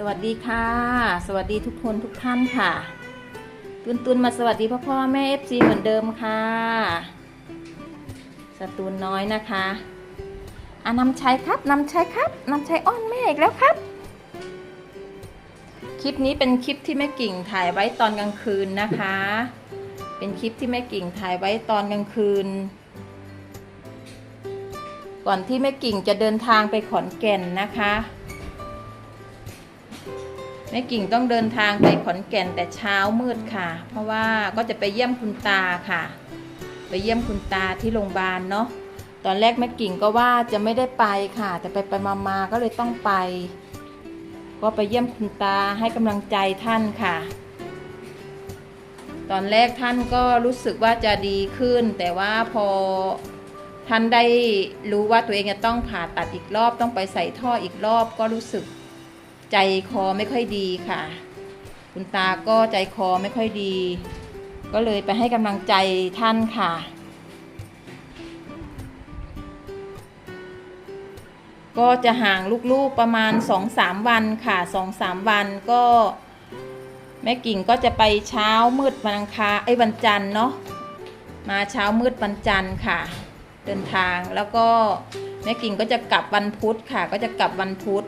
สวัสดีค่ะ สวัสดีทุกคนทุกท่านค่ะ ตุนตุนมาสวัสดีพ่อพ่อแม่เอฟซีเหมือนเดิมค่ะสตูนน้อยนะคะอะนำชัยครับนำชัยครับนำชัยอ้อนแม่อีกแล้วครับ คลิปนี้เป็นคลิปที่แม่กิ่งถ่ายไว้ตอนกลางคืนนะคะ เป็นคลิปที่แม่กิ่งถ่ายไว้ตอนกลางคืน ก่อนที่แม่กิ่งจะเดินทางไปขอนแก่นนะคะ แม่กิ่งต้องเดินทางไปขอนแก่นแต่เช้ามืดค่ะ เพราะว่าก็จะไปเยี่ยมคุณตาค่ะ ไปเยี่ยมคุณตาที่โรงพยาบาลเนาะตอนแรกแม่กิ่งก็ว่าจะไม่ได้ไปค่ะ แต่ไปไปมามาก็เลยต้องไป ก็ไปเยี่ยมคุณตาให้กำลังใจท่านค่ะ ตอนแรกท่านก็รู้สึกว่าจะดีขึ้น แต่ว่าพอท่านได้รู้ว่าตัวเองจะต้องผ่าตัดอีกรอบต้องไปใส่ท่ออีกรอบก็รู้สึก ใจคอไม่ค่อยดีค่ะ คุณตาก็ใจคอไม่ค่อยดี ก็เลยไปให้กำลังใจท่านค่ะ ก็จะห่างลูกๆประมาณสองสามวันค่ะสองสามวันก็แม่กิ่งก็จะไปเช้ามืดวันอังคารไอ้วันจันทร์เนาะมาเช้ามืดวันจันทร์ค่ะ เดินทางแล้วก็แม่กิ่งก็จะกลับวันพุธค่ะ ก็จะกลับวันพุธ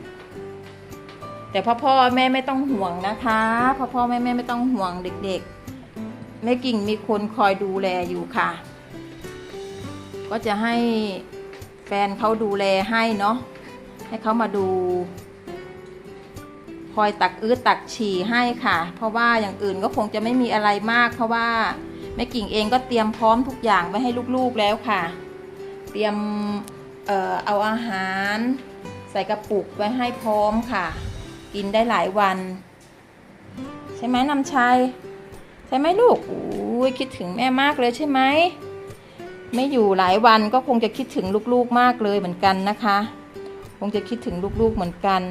แต่พ่อพ่อแม่ไม่ต้องห่วงนะคะพ่อพ่อแม่แม่ไม่ต้องห่วงเด็กๆแม่กิ่งมีคนคอยดูแลอยู่ค่ะ ก็จะให้แฟนเขาดูแลให้เนาะให้เขามาดู คอยตักอื้อตักฉี่ให้ค่ะ เพราะว่าอย่างอื่นก็คงจะไม่มีอะไรมาก เพราะว่าแม่กิ่งเองก็เตรียมพร้อมทุกอย่างไว้ให้ลูกๆแล้วค่ะ เตรียมเอ่อเอาอาหาร ใส่กระปุกไว้ให้พร้อมค่ะ กินได้หลายวัน ใช่ไหมนำชัย ใช่ไหมลูกอุ้ยคิดถึงแม่มากเลยใช่ไหมไม่อยู่หลายวันก็คงจะคิดถึงลูกๆมากเลยเหมือนกันนะคะ คงจะคิดถึงลูกๆเหมือนกัน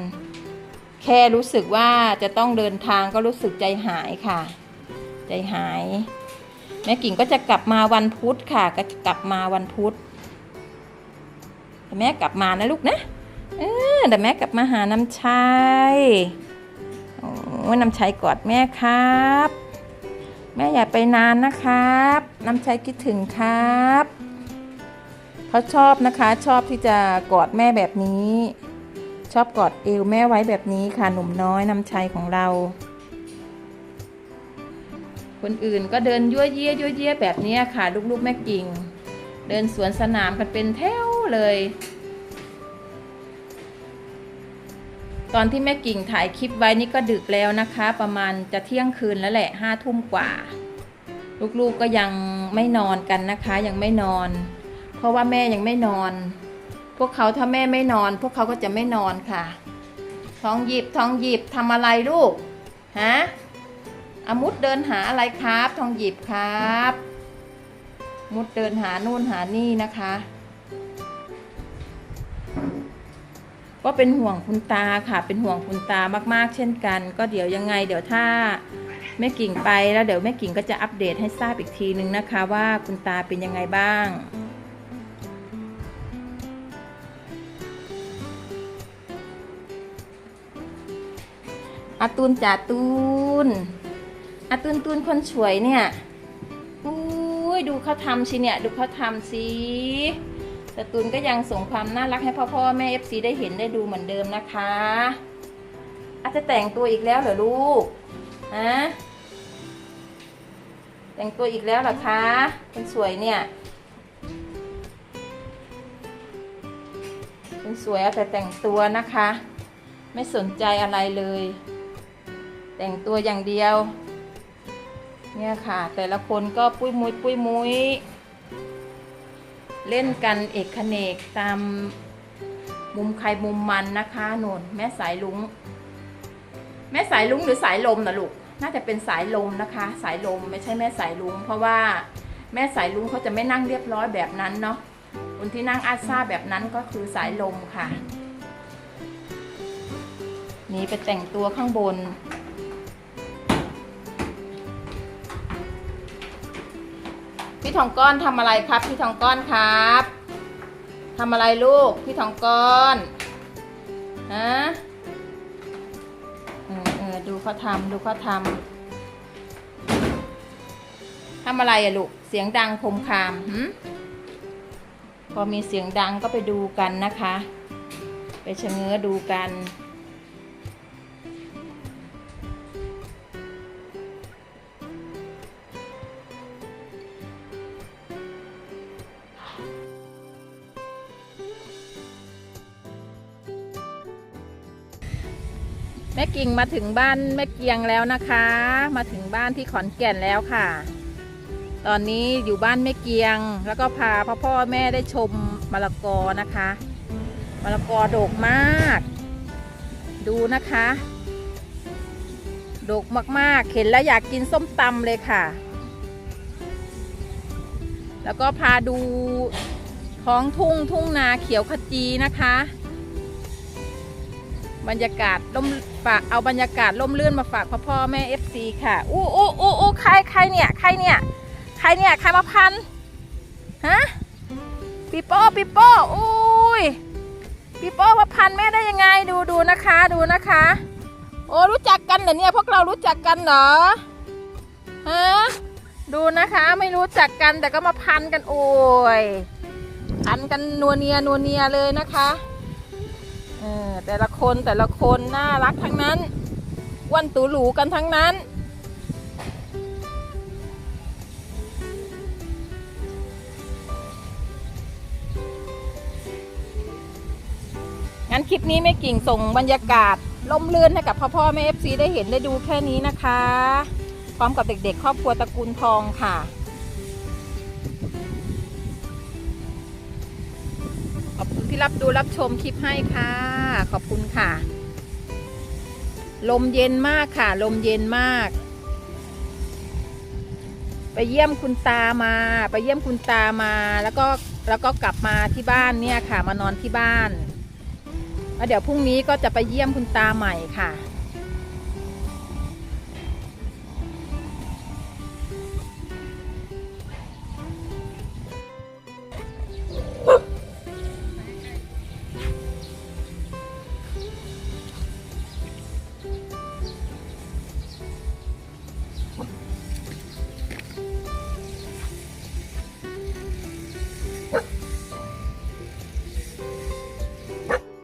แค่รู้สึกว่าจะต้องเดินทางก็รู้สึกใจหายค่ะ ใจหาย แม่กิ่งก็จะกลับมาวันพุธค่ะ ก็กลับมาวันพุธแต่แม่กลับมานะลูกนะ เออเดี๋ยวแม่กลับมาหาน้ำชัยโอ้ยน้ำชัยกอดแม่ครับ แม่อย่าไปนานนะครับ น้ำชัยคิดถึงครับเขาชอบนะคะชอบที่จะกอดแม่แบบนี้ ชอบกอดเอวแม่ไว้แบบนี้ค่ะหนุ่มน้อยน้ำชัยของเรา คนอื่นก็เดินยั่วเยี่ยยั่วเยี่ยแบบนี้ค่ะ ลูกๆแม่กิ่ง เดินสวนสนามกันเป็นแถวเลย ตอนที่แม่กิ่งถ่ายคลิปไว้นี่ก็ดึกแล้วนะคะ ประมาณจะเที่ยงคืนแล้วแหละห้าทุ่มกว่า ลูกๆก็ยังไม่นอนกันนะคะ ยังไม่นอน เพราะว่าแม่ยังไม่นอน พวกเขาถ้าแม่ไม่นอน พวกเขาก็จะไม่นอนค่ะ ท้องหยิบท้องหยิบทำอะไรลูกฮะอามุดเดินหาอะไรครับ ทองหยิบครับ มุดเดินหานู่นหานี่นะคะ ก็เป็นห่วงคุณตาค่ะ เป็นห่วงคุณตามากๆ เช่นกัน ก็เดี๋ยวยังไง เดี๋ยวถ้าแม่กิ่งไปแล้วเดี๋ยวแม่กิ่งก็จะอัปเดตให้ทราบอีกทีนึงนะคะ ว่าคุณตาเป็นยังไงบ้างอาตูนจ่าตูนอาตูนตูนคนสวยเนี่ยอุ้ยดูเขาทำสิเนี่ย ดูเขาทำสิ แต่ตูนก็ยังส่งความน่ารักให้พ่อพ่อแม่เอฟซีได้เห็นได้ดูเหมือนเดิมนะคะ อาจจะแต่งตัวอีกแล้วเหรอลูกฮะแต่งตัวอีกแล้วเหรอคะคนสวยเนี่ยคนสวยเอาแต่แต่งตัวนะคะ ไม่สนใจอะไรเลย แต่งตัวอย่างเดียว เนี่ยค่ะ แต่ละคนก็ปุ้ยมุยปุ้ยมุย เล่นกันเอกเขนกตามมุมใครมุมมันนะคะนนแม่สายลุง แม่สายลุงหรือสายลมนะลูกน่าจะเป็นสายลมนะคะ สายลมไม่ใช่แม่สายลุง เพราะว่าแม่สายลุงเขาจะไม่นั่งเรียบร้อยแบบนั้นเนาะคนที่นั่งอาซาแบบนั้นก็คือสายลมค่ะ นี่ไปแต่งตัวข้างบน พี่ทองก้อนทำอะไรครับ พี่ทองก้อนครับทำอะไรลูก พี่ทองก้อนฮะเออดูเขาทำดูเขาทำทำอะไรอะลูก เสียงดังคมคามหืพอมีเสียงดังก็ไปดูกันนะคะ ไปชะเง้อดูกัน ม่กิ่งมาถึงบ้านแม่เกียงแล้วนะคะ มาถึงบ้านที่ขอนแก่นแล้วค่ะ ตอนนี้อยู่บ้านแม่เกียง แล้วก็พาพ่อพ่อแม่ได้ชมมะละกอนะคะมะละกอโดกมาก ดูนะคะโดกมากๆ เห็นแล้วอยากกินส้มตำเลยค่ะ แล้วก็พาดูท้องทุ่งทุ่งนาเขียวขจีนะคะ บรรยากาศล่มฝากเอาบรรยากาศล่มเลื่อนมาฝากพ่อพ่อแม่เอฟซีค่ะ อู้อู้อู้อู้ใครใครเนี่ยใครเนี่ยใครเนี่ยใครมาพันฮะปีโป้ปีโป้อุ้ยปีโป้มาพันแม่ได้ยังไงดูดูนะคะดูนะคะ โอ้รู้จักกันเหรอเนี่ยพวกเรารู้จักกันเหรอฮะดูนะคะไม่รู้จักกันแต่ก็มาพันกันโอ้ยพันกันนัวเนียนัวเนียเลยนะคะ แต่ละคนแต่ละคนน่ารักทั้งนั้นวันตูหลูกันทั้งนั้น งั้นคลิปนี้แม่กิ่งส่งบรรยากาศล่มลื่นให้กับพ่อพ่อแม่เอฟซีได้เห็นได้ดูแค่นี้นะคะ พร้อมกับเด็กๆ ครอบครัวตระกูลทองค่ะ รับดูรับชมคลิปให้ค่ะ ขอบคุณค่ะ ลมเย็นมากค่ะ ลมเย็นมาก ไปเยี่ยมคุณตามา ไปเยี่ยมคุณตามา แล้วก็แล้วก็กลับมาที่บ้านเนี่ยค่ะ มานอนที่บ้านแล้วเดี๋ยวพรุ่งนี้ก็จะไปเยี่ยมคุณตาใหม่ค่ะ